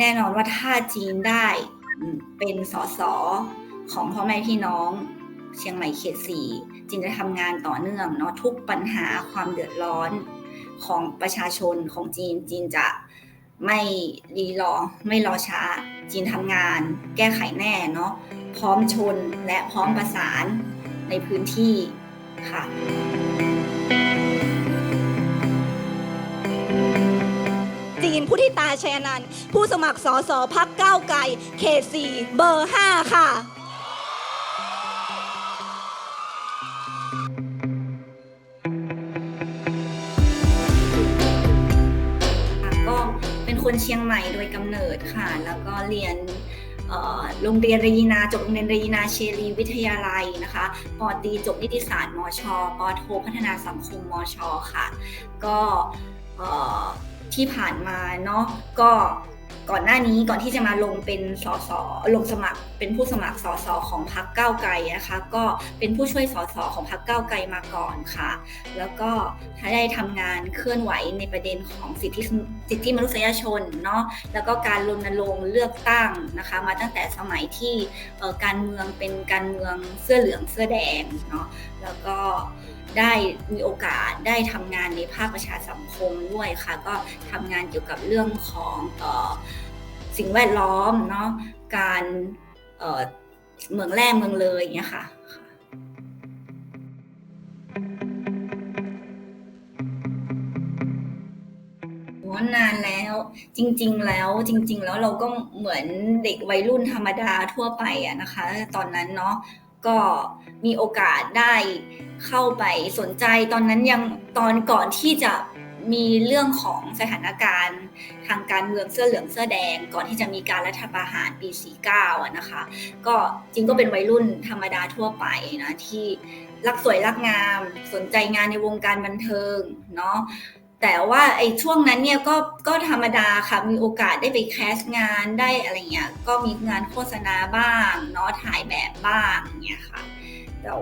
แน่นอนว่าถ้าจีนได้เป็นสสของพ่อแม่พี่น้องเชียงใหม่เขตสี่จีนจะทำงานต่อเนื่องเนาะทุกปัญหาความเดือดร้อนของประชาชนของจีน จีนจะไม่รีรอไม่รอช้า จีนทำงาน แก้ไขแน่เนาะพร้อมชนและพร้อมประสานในพื้นที่ค่ะ จีนพุทธิตาแชนัน ผู้สมัครสอสอพักก้าวไกลเขตสี่เบอร์5ค่ะก็เป็นคนเชียงใหม่โดยกำเนิดค่ะ แล้วก็เรียนโรงเรียนรยินาจบโรงเรียนรยินาเชรีวิทยาลัยนะคะปอตีจบนิติศาสตร์มชปอโทพัฒนาสังคมมชค่ะ ก็ ที่ผ่านมาเนาะก็ก่อนหน้านี้ก่อนที่จะมาลงเป็นสสลงสมัครเป็นผู้สมัครสสของพรรคก้าวไกลนะคะ ก็เป็นผู้ช่วยสสของพรรคก้าวไกลมาก่อนค่ะ แล้วก็ถ้าได้ทำงานเคลื่อนไหวในประเด็นของสิทธิสิทธิมนุษยชนเนาะแล้วก็การรณรงค์เลือกตั้งนะคะ มาตั้งแต่สมัยที่การเมืองเป็นการเมืองเสื้อเหลืองเสื้อแดงเนาะแล้วก็ ได้มีโอกาสได้ทำงานในภาคประชาสังคมด้วยค่ะ ก็ทำงานเกี่ยวกับเรื่องของออสิ่งแวดล้อมเนาะการเเมืองแร่เมืองเลยอย่างเงี้ยค่ะนานแล้วจริง ๆ แล้วจริง ๆ แล้วเราก็เหมือนเด็กวัยรุ่นธรรมดาทั่วไปอะนะคะ ตอนนั้นเนาะ ก็มีโอกาสได้เข้าไปสนใจตอนนั้นยังตอนก่อนที่จะมีเรื่องของสถานการณ์ทางการเมืองเสื้อเหลืองเสื้อแดง ก่อนที่จะมีการรัฐประหารปี 49อะนะคะ ก็จริงก็เป็นวัยรุ่นธรรมดาทั่วไปนะที่รักสวยรักงาม สนใจงานในวงการบันเทิงเนาะ แต่ว่าไอ้ช่วงนั้นเนี่ยก็ก็ธรรมดาค่ะมีโอกาสได้ไปแคสงานได้อะไรเงี้ยก็มีงานโฆษณาบ้างเนาะถ่ายแบบบ้างเงี้ยค่ะแต่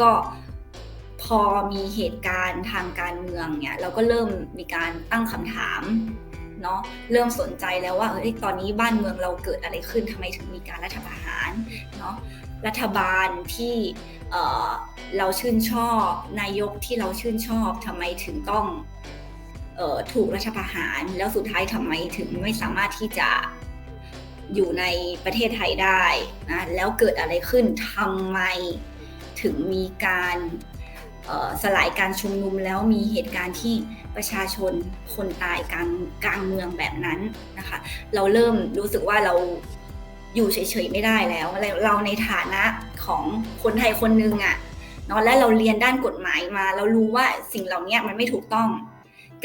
ก็พอมีเหตุการณ์ทางการเมืองเนี่ยเราก็เริ่มมีการตั้งคำถามเนาะเริ่มสนใจแล้วว่าเอ้ยตอนนี้บ้านเมืองเราเกิดอะไรขึ้นทำไมถึงมีการรัฐประหารเนาะรัฐบาลที่เเราชื่นชอบ นายกที่เราชื่นชอบทำไมถึงต้อง ถูกรัฐประหาร แล้วสุดท้ายทำไมถึงไม่สามารถที่จะอยู่ในประเทศไทยได้นะแล้วเกิดอะไรขึ้นทำไมถึงมีการสลายการชุมนุมแล้วมีเหตุการณ์ที่ประชาชนคนตายกลางกลางเมืองแบบนั้นนะคะเราเริ่มรู้สึกว่าเราอยู่เฉยๆไม่ได้แล้ว เราในฐานะของคนไทยคนนึงอะ่ะเนาะและเราเรียนด้านกฎหมายมา เรารู้ว่าสิ่งเหล่านี้มันไม่ถูกต้อง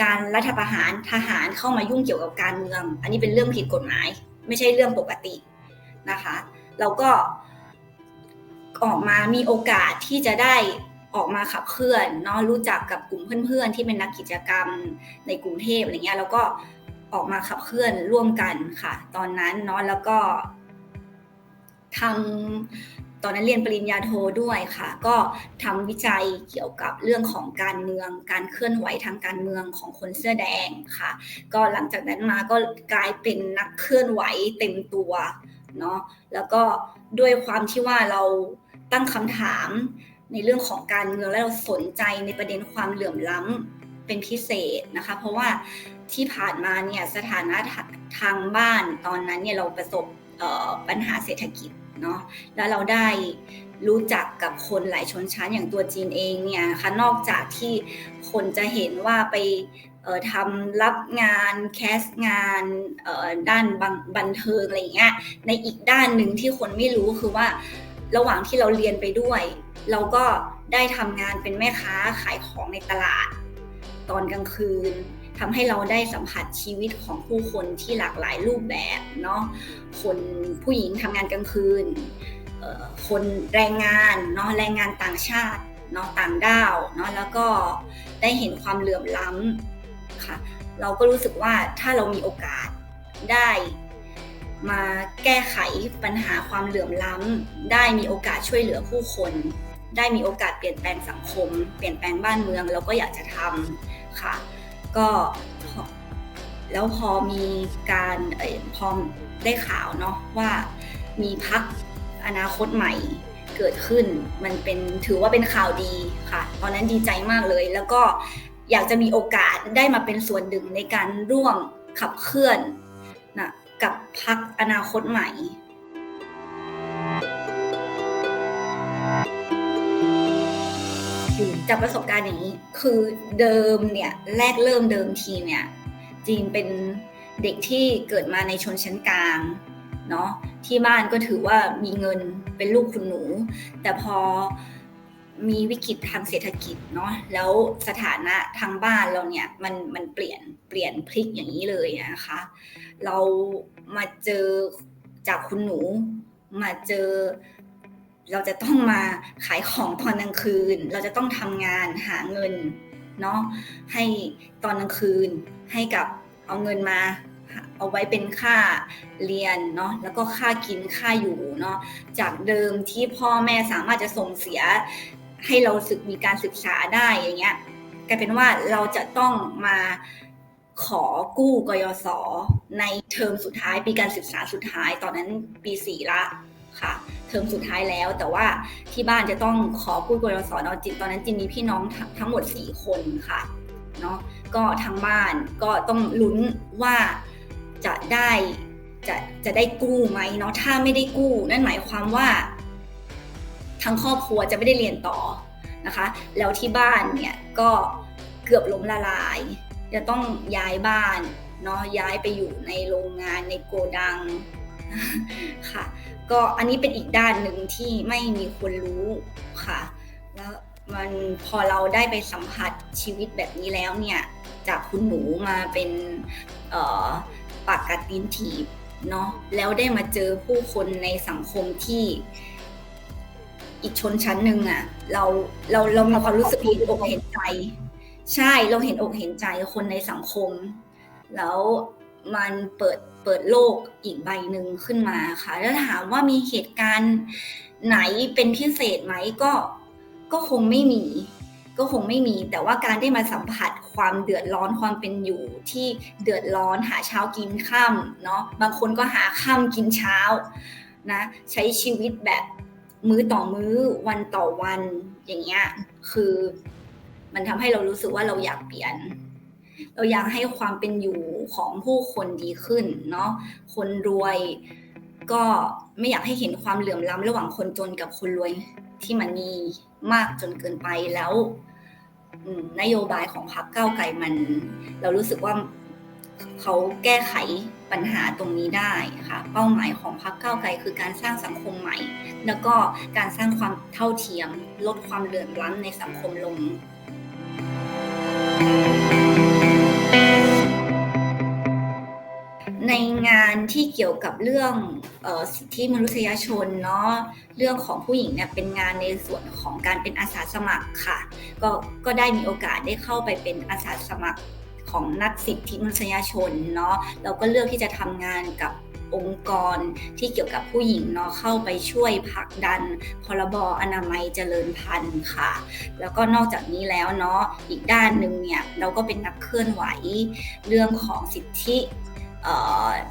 การรัฐประหารทหารเข้ามายุ่งเกี่ยวกับการเมือง อันนี้เป็นเรื่องผิดกฎหมาย ไม่ใช่เรื่องปกตินะคะเราก็ออกมามีโอกาสที่จะได้ออกมาขับเคลื่อนเนาะรู้จักกับกลุ่มเพื่อนๆ ที่เป็นนักกิจกรรมในกรุงเทพอะไรเงี้ยแล้วก็ออกมาขับเคลื่อนร่วมกันค่ะ ตอนนั้นเนาะแล้วก็ทำ ตอนนั้นเรียนปริญญาโทด้วยค่ะ ก็ทำวิจัยเกี่ยวกับเรื่องของการเมือง การเคลื่อนไหวทางการเมืองของคนเสื้อแดงค่ะ ก็หลังจากนั้นมาก็กลายเป็นนักเคลื่อนไหวเต็มตัวเนาะแล้วก็ด้วยความที่ว่าเราตั้งคำถามในเรื่องของการเมืองและเราสนใจในประเด็นความเหลื่อมล้ำเป็นพิเศษนะคะ เพราะว่าที่ผ่านมาเนี่ยสถานะทางบ้านตอนนั้นเนี่ยเราประสบปัญหาเศรษฐกิจ เนาะแล้วเราได้รู้จักกับคนหลายชนชั้นอย่างตัวจีนเองเนี่ยนะคะนอกจากที่คนจะเห็นว่าไปทำรับงานแคสงานด้านบันเทิงอะไรเงี้ยในอีกด้านหนึ่งที่คนไม่รู้คือว่าระหว่างที่เราเรียนไปด้วย เราก็ได้ทำงานเป็นแม่ค้าขายของในตลาด ตอนกลางคืน ทำให้เราได้สัมผัสชีวิตของผู้คนที่หลากหลายรูปแบบเนาะคนผู้หญิงทำงานกลางคืนคนแรงงานเนาะแรงงานต่างชาติเนาะต่างด้าวเนาะแล้วก็ได้เห็นความเหลื่อมล้ำค่ะเราก็รู้สึกว่าถ้าเรามีโอกาสได้มาแก้ไขปัญหาความเหลื่อมล้ำ ได้มีโอกาสช่วยเหลือผู้คน ได้มีโอกาสเปลี่ยนแปลงสังคม เปลี่ยนแปลงบ้านเมืองเราก็อยากจะทำค่ะ ก็แล้วพอมีการเออพอได้ข่าวเนาะว่ามีพักอนาคตใหม่เกิดขึ้น มันเป็นถือว่าเป็นข่าวดีค่ะ ตอนนั้นดีใจมากเลย แล้วก็อยากจะมีโอกาสได้มาเป็นส่วนหนึ่งในการร่วมขับเคลื่อนนะกับพักอนาคตใหม่ จากประสบการณ์อย่างนี้ คือเดิมเนี่ยแรกเริ่มเดิมทีเนี่ยจีนเป็นเด็กที่เกิดมาในชนชั้นกลางเนาะที่บ้านก็ถือว่ามีเงินเป็นลูกคุณหนู แต่พอมีวิกฤตทางเศรษฐกิจเนาะแล้วสถานะทางบ้านเราเนี่ยมันมันเปลี่ยนเปลี่ยนพลิกอย่างนี้เลยนะคะ เรามาเจอจากคุณหนูมาเจอ เราจะต้องมาขายของตอนกลางคืน เราจะต้องทำงานหาเงินเนาะให้ตอนกลางคืนให้กับเอาเงินมาเอาไว้เป็นค่าเรียนเนาะแล้วก็ค่ากินค่าอยู่เนาะจากเดิมที่พ่อแม่สามารถจะส่งเสียให้เราศึกมีการศึกษาได้อย่างเงี้ยกลายเป็นว่าเราจะต้องมาขอกู้กยศในเทอมสุดท้ายปีการศึกษาสุดท้ายตอนนั้นปีสี่ละค่ะ เทอมสุดท้ายแล้ว แต่ว่าที่บ้านจะต้องขอกู้กยศเนาะจิตตอนนั้นจินมีพี่น้องทั้งหมดสี่คนค่ะเนาะก็ทางบ้านก็ต้องลุ้นว่าจะได้จะจะได้กู้ไหมเนาะถ้าไม่ได้กู้นั่นหมายความว่าทั้งครอบครัวจะไม่ได้เรียนต่อนะคะแล้วที่บ้านเนี่ยก็เกือบล้มละลาย จะต้องย้ายบ้านเนาะย้ายไปอยู่ในโรงงานในโกดัง ค่ะ ก็อันนี้เป็นอีกด้านหนึ่งที่ไม่มีคนรู้ค่ะ แล้วมันพอเราได้ไปสัมผัสชีวิตแบบนี้แล้วเนี่ย จากคุณหนูมาเป็นเอ่อปากกัดตีนถีบเนาะแล้วได้มาเจอผู้คนในสังคมที่อีกชนชั้นหนึ่งอะ่ะ เราเราเรามีความรู้สึกเห็นอกเห็นใจ ใช่เราเห็นอกเห็นใจคนในสังคม แล้วมันเปิด เปิดโลกอีกใบหนึ่งขึ้นมาค่ะ แล้วถามว่ามีเหตุการณ์ไหนเป็นพิเศษไหมก็ก็คงไม่มี ก็คงไม่มี แต่ว่าการได้มาสัมผัสความเดือดร้อนความเป็นอยู่ที่เดือดร้อนหาเช้ากินค่ำเนาะบางคนก็หาค่ำกินเช้านะใช้ชีวิตแบบมื้อต่อมื้อวันต่อวันอย่างเงี้ยคือมันทำให้เรารู้สึกว่าเราอยากเปลี่ยน เราอยากให้ความเป็นอยู่ของผู้คนดีขึ้นเนาะคนรวยก็ไม่อยากให้เห็นความเหลื่อมล้ำระหว่างคนจนกับคนรวยที่มันมีมากจนเกินไปแล้วนโยบายของพรรคก้าวไกลมัน เรารู้สึกว่าเขาแก้ไขปัญหาตรงนี้ได้ค่ะ เป้าหมายของพรรคก้าวไกลคือการสร้างสังคมใหม่ แล้วก็การสร้างความเท่าเทียม ลดความเหลื่อมล้ำในสังคมลงในานที่เกี่ยวกับเรื่องออสิทธิมนุษยชนเนาะเรื่องของผู้หญิงเนี่ยเป็นงานในส่วนของการเป็นอาสาสมัครค่ะ ก็ก็ได้มีโอกาสได้เข้าไปเป็นอาสาสมัครของนักสิทธิมนุษยชนเนาะเราก็เลือกที่จะทำงานกับองค์กรที่เกี่ยวกับผู้หญิงเนาะเข้าไปช่วยผลักดัน พรบอนามัยเจริญพันธุ์ค่ะ แล้วก็นอกจากนี้แล้วเนาะอีกด้านหนึ่งเนี่ยเราก็เป็นนักเคลื่อนไหวเรื่องของสิทธิ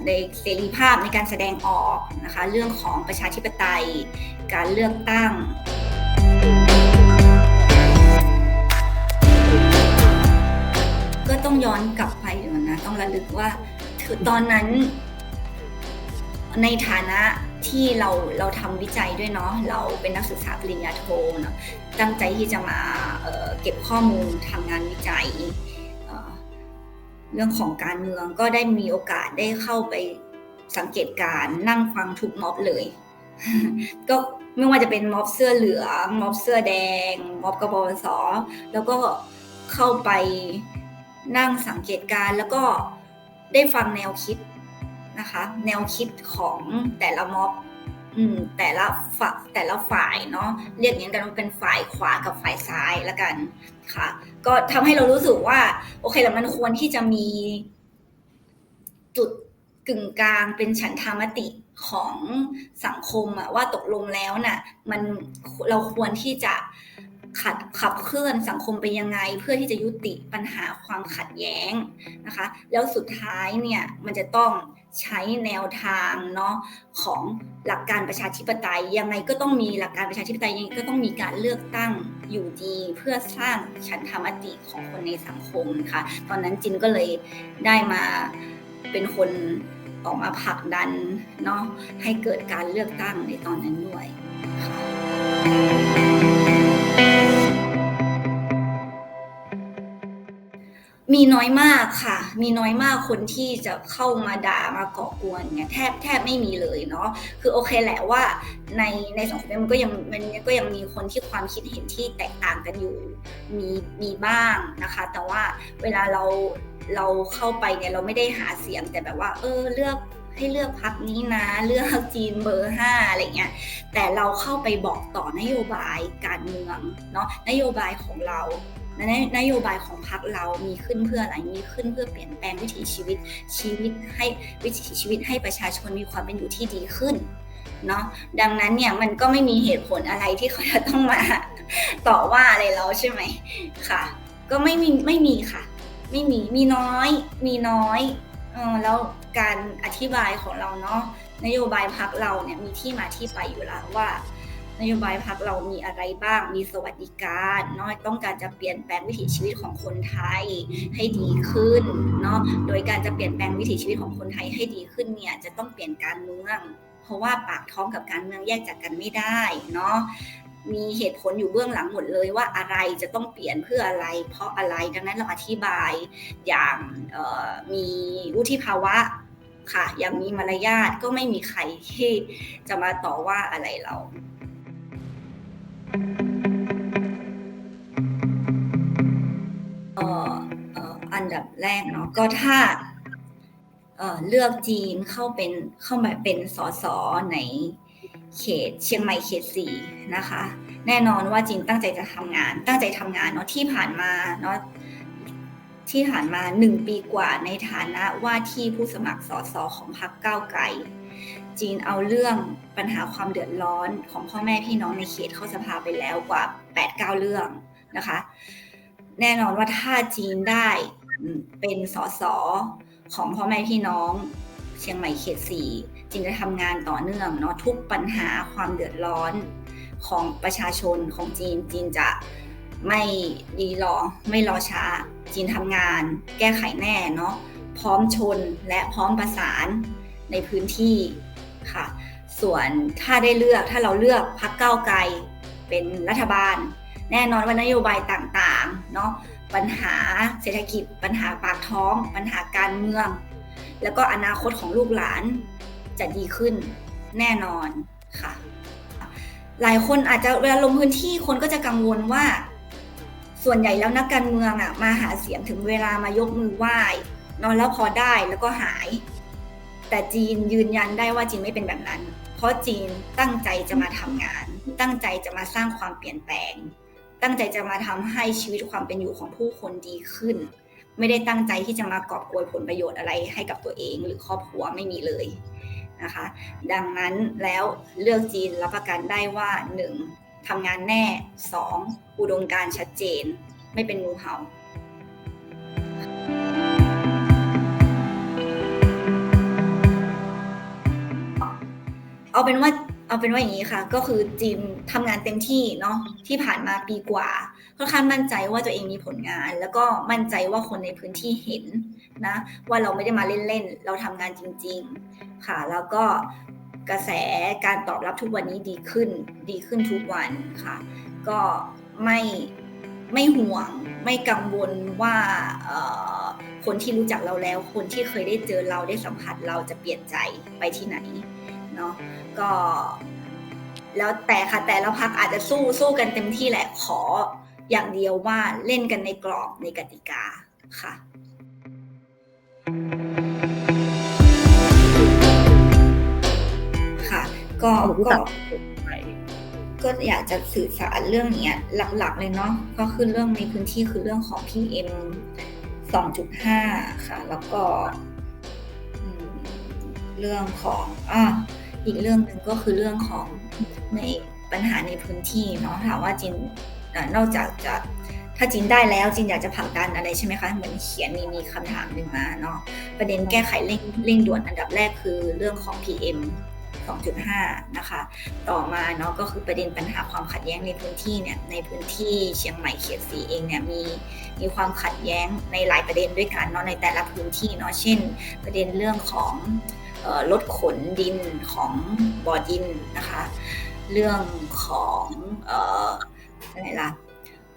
ในเสรีภาพในการแสดงออกนะคะเรื่องของประชาธิปไตย การเลือกตั้ง ก็ต้องย้อนกลับไปเดี๋ยวนะต้องระลึกว่าคือตอนนั้น ในฐานะที่เราเราทำวิจัยด้วยเนาะเราเป็นนักศึกษาปริญญาโทเนาะตั้งใจที่จะมาเเก็บข้อมูลทำงานวิจัย เรื่องของการเมืองก็ได้มีโอกาสได้เข้าไปสังเกตการนั่งฟังทุกม็อบเลย ก็ไม่ว่าจะเป็นม็อบเสื้อเหลืองม็อบเสื้อแดง ม็อบกบพศแล้วก็เข้าไปนั่งสังเกตการแล้วก็ได้ฟังแนวคิดนะคะ แนวคิดของแต่ละม็อบ อืมแต่ละฝ่าแต่ละฝ่ายเนาะเรียกอย่างนี้กันว่าเป็นฝ่ายขวากับฝ่ายซ้ายละกันค่ะ ก็ทำให้เรารู้สึกว่า โอเคแล้วมันควรที่จะมีจุดกึ่งกลางเป็นฉันทามติของสังคมอะว่าตกลงแล้วน่ะ มันเราควรที่จะขัดขับเคลื่อนสังคมไปยังไง เพื่อที่จะยุติปัญหาความขัดแย้งนะคะ แล้วสุดท้ายเนี่ยมันจะต้องใช้แนวทางเนาะของหลักการประชาธิปไตย ยังไงก็ต้องมีหลักการประชาธิปไตยยังไงก็ต้องมีการเลือกตั้งอยู่ดีเพื่อสร้างฉันธรรมติของคนในสังคมค่ะ ตอนนั้นจินก็เลยได้มาเป็นคนออกมาผลักดันเนาะให้เกิดการเลือกตั้งในตอนนั้นด้วยค่ะ มีน้อยมากค่ะ มีน้อยมากคนที่จะเข้ามาด่ามาก่อกวนเนี่ยแทบแทบไม่มีเลยเนาะ คือโอเคแหละว่าในในสังคมเนี่ยมันก็ยังมันก็ยังมีคนที่ความคิดเห็นที่แตกต่างกันอยู่ มีมีบ้างนะคะ แต่ว่าเวลาเราเราเข้าไปเนี่ยเราไม่ได้หาเสียงแต่แบบว่า เออเลือกให้เลือกพักนี้นะ เลือกจีนเบอร์ห้าอะไรเงี้ยแต่เราเข้าไปบอกต่อนโยบายการเมืองเนาะนโยบายของเรา นนโยบายของพรรคเรามีขึ้นเพื่ออะไรมีขึ้นเพื่อเปลี่ยนแปลงวิถีชีวิตชีวิตให้วิถีชีวิตให้ประชาชนมีความเป็นอยู่ที่ดีขึ้นเนาะดังนั้นเนี่ยมันก็ไม่มีเหตุผลอะไรที่เขาจะต้องมาต่อว่าอะไรเราใช่ไหมค่ะ ก็ไม่มีไม่มีค่ะ ไม่มีมีน้อย มีน้อยเออแล้วการอธิบายของเราเนาะนโยบายพักเราเนี่ยมีที่มาที่ไปอยู่แล้วว่า นโยบายพักเรามีอะไรบ้าง มีสวัสดิการเนาะต้องการจะเปลี่ยนแปลงวิถีชีวิตของคนไทยให้ดีขึ้นเนาะโดยการจะเปลี่ยนแปลงวิถีชีวิตของคนไทยให้ดีขึ้นเนี่ยจะต้องเปลี่ยนการเมือง เพราะว่าปากท้องกับการเมืองแยกจากกันไม่ได้เนาะมีเหตุผลอยู่เบื้องหลังหมดเลยว่าอะไรจะต้องเปลี่ยนเพื่ออะไร เพราะอะไรดังนั้นเราอธิบายอย่างมีวุฒิภาวะค่ะอย่างมีมารยาทก็ไม่มีใครที่จะมาต่อว่าอะไรเรา อันดับแรกเนาะก็ถ้าเลือกจีนเข้าเป็นเข้ามาเป็นสสในเขตเชียงใหม่เขตสี่นะคะ แน่นอนว่าจีนตั้งใจจะทำงาน ตั้งใจทำงานเนาะที่ผ่านมาเนาะที่ผ่านมาหนึ่งปีกว่าในฐานะว่าที่ผู้สมัครสสของพรรคก้าวไกล จีนเอาเรื่องปัญหาความเดือดร้อนของพ่อแม่พี่น้องในเขตเข้าสภาไปแล้วกว่า8-9เรื่องนะคะ แน่นอนว่าถ้าจีนได้ เป็นสสของพ่อแม่พี่น้อง เชียงใหม่เขตสี่จีนจะทำงานต่อเนื่องเนาะทุกปัญหาความเดือดร้อนของประชาชนของจีนจีนจะไม่รีรอไม่รอช้า จีนทำงาน แก้ไขแน่เนาะพร้อมชนและพร้อมประสานในพื้นที่ค่ะ ส่วนถ้าได้เลือกถ้าเราเลือกพรรคก้าไกลเป็นรัฐบาล แน่นอนว่านโยบายต่างๆเนาะ ปัญหาเศรษฐกิจ ปัญหาปากท้อง ปัญหาการเมือง แล้วก็อนาคตของลูกหลานจะดีขึ้นแน่นอนค่ะ หลายคนอาจจะเวลาลงพื้นที่คนก็จะกังวลว่า ส่วนใหญ่แล้วนักการเมืองอะมาหาเสียงถึงเวลามายกมือไหว้นอนแล้วพอได้แล้วก็หาย แต่จีนยืนยันได้ว่าจีนไม่เป็นแบบนั้น เพราะจีนตั้งใจจะมาทำงาน ตั้งใจจะมาสร้างความเปลี่ยนแปลง ตั้งใจจะมาทำให้ชีวิตความเป็นอยู่ของผู้คนดีขึ้น ไม่ได้ตั้งใจที่จะมากอบโกยผลประโยชน์อะไรให้กับตัวเองหรือครอบครัวไม่มีเลยนะคะ ดังนั้นแล้วเลือกจีนรับประกันได้ว่า 1. ทำงานแน่ 2. อุดมการชัดเจน ไม่เป็นงูเห่าเอาเป็นว่า เอาเป็นว่าอย่างนี้ค่ะ ก็คือจีนทำงานเต็มที่เนาะที่ผ่านมาปีกว่าค่อนข้างมั่นใจว่าตัวเองมีผลงาน แล้วก็มั่นใจว่าคนในพื้นที่เห็นนะ ว่าเราไม่ได้มาเล่นๆ เราทำงานจริง ๆ ค่ะ แล้วก็กระแสการตอบรับทุกวันนี้ดีขึ้น ดีขึ้นทุกวันค่ะ ก็ไม่ไม่ห่วงไม่กังวลว่าคนที่รู้จักเราแล้ว คนที่เคยได้เจอเราได้สัมผัสเราจะเปลี่ยนใจไปที่ไหน เนาะก็แล้วแต่ค่ะแต่ละพักอาจจะสู้สู้กันเต็มที่แหละขออย่างเดียวว่าเล่นกันในกรอบในกติกาค่ะค่ะ ก็ก็ก็อยากจะสื่อสารเรื่องนี้หลักๆเลยเนาะก็คือเรื่องในพื้นที่คือเรื่องของ PM 2.5 ค่ะ แล้วก็เรื่องของอ่า อีกเรื่องหนึ่งก็คือเรื่องของในปัญหาในพื้นที่เนาะถามว่าจินนอกจากจะถ้าจีนได้แล้วจีนอยากจะผลักดันอะไรใช่ไหมคะเหมือนเขียนมีมีคำถามหนึ่งมาเนาะประเด็นแก้ไขเร่งเร่งด่วนอันดับแรกคือเรื่องของ PM 2.5 นะคะ ต่อมาเนาะก็คือประเด็นปัญหาความขัดแย้งในพื้นที่เนี่ยในพื้นที่เชียงใหม่เขตสีเองเนี่ยมีมีความขัดแย้งในหลายประเด็นด้วยกันเนาะในแต่ละพื้นที่เนาะเช่น ประเด็นเรื่องของ เอ่อรถขนดินของบ่อดินนะคะ เรื่องของเอ่ออะไรล่ะ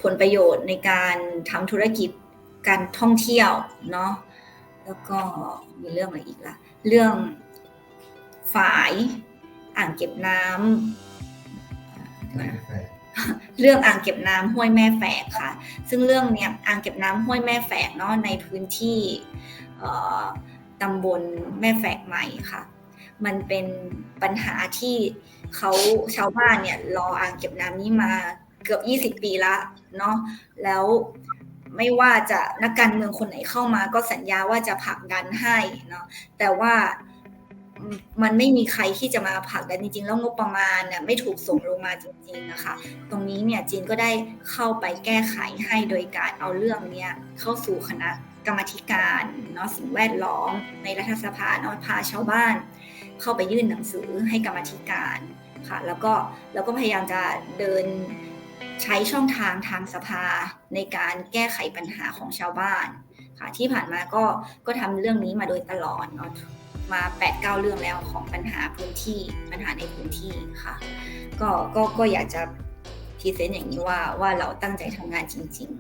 ผลประโยชน์ในการทำธุรกิจการท่องเที่ยวเนาะแล้วก็มีเรื่องอะไรอีกล่ะ เรื่องฝายอ่างเก็บน้ำเรื่องอ่างเก็บน้ำห้วยแม่แฝกค่ะ ซึ่งเรื่องเนี้ยอ่างเก็บน้ำห้วยแม่แฝกเนาะในพื้นที่เอ่อ ตำบลแม่แฝกใหม่ค่ะ มันเป็นปัญหาที่เขาชาวบ้านเนี่ยรออ่างเก็บน้ำนี้มาเกือบ 20 ปีละเนาะแล้วไม่ว่าจะนักการเมืองคนไหนเข้ามาก็สัญญาว่าจะผลักดันให้เนาะแต่ว่ามันไม่มีใครที่จะมาผลักดันจริงๆ แล้วงบประมาณเนี่ยไม่ถูกส่งลงมาจริงๆนะคะ ตรงนี้เนี่ยจีนก็ได้เข้าไปแก้ไขให้โดยการเอาเรื่องเนี้ยเข้าสู่คณะ กรรมธิการเนาะสิ่งแวดล้อม ในรัฐสภาเนาะพาชาวบ้าน เข้าไปยื่นหนังสือให้กรรมธิการค่ะแล้วก็แล้วก็พยายามจะเดินใช้ช่องทางทางสภาในการแก้ไขปัญหาของชาวบ้านค่ะที่ผ่านมาก็ก็ทำเรื่องนี้มาโดยตลอดเนาะมา8ปดเเรื่องแล้วของปัญหาพื้นที่ปัญหาในพื้นที่ค่ะก็ก็ก็อยากจะพรีเซนต์อย่างนี้ว่าว่าเราตั้งใจทำงานจริง